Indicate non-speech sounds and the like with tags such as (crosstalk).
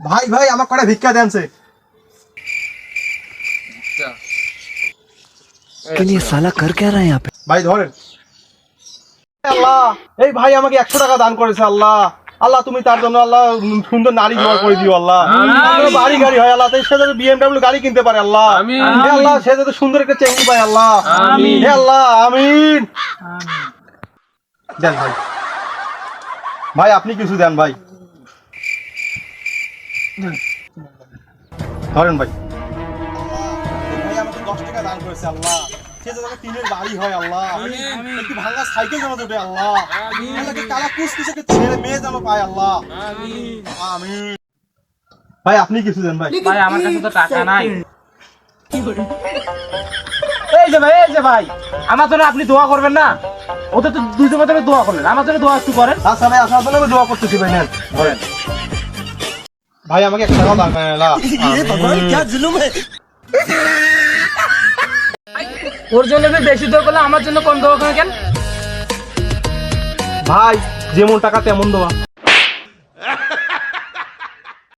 ভাই ভাই আমার কটা ভিক্ষা দেনছে लेकिन ये साला कर क्या रहा है यहाँ पे ভাই ধরেন আল্লাহ এই ভাই আমাকে একশো টাকা দান করেছে আল্লাহ আল্লাহ তুমি তার জন্য আল্লাহ উম, সুন্দর নারী জোগাড় করে দিও আল্লাহ আল্লাহ, বাড়ি গাড়ি হয় আল্লাহ তাই সে যাতে বিএমডাব্লিউ গাড়ি কিনতে পারে আল্লাহ হে আল্লাহ সে যাতে সুন্দর একটা চেঙ্গি পায় আল্লাহ হে আল্লাহ আমিন দেন ভাই ভাই আপনি কিছু দেন ভাই ধরেন ভাই। ভাই আমাকে দশ টাকা দান করেছে আল্লাহ। সে যেন টিনের বাড়ি হয় আল্লাহ। একটি ভাঙা সাইকেল যেন দেবে আল্লাহ। আল্লাহকে কালা কুসকুসকে ছেড়ে মেয়ে যেন পায় আল্লাহ। আমিন। ভাই আপনি কিছু দেন ভাই। ভাই আমার কাছে তো টাকা নাই। এই যে ভাই এই যে ভাই আমার জন্য আপনি দোয়া করবেন না? ওদের তো মধ্যে দোয়া করলেন আমার জন্য দোয়া একটু করেন। আচ্ছা ভাই আসার জন্য আমি দোয়া করতেছি ভাই নেন। ধরেন। ভাই আমাকে একটা কথা ক্যা (laughs) জুলুম না ওর জন্য বেশি দর করলে আমার জন্য কম দেওয়া কেন? ভাই যেমন টাকা তেমন দোয়া।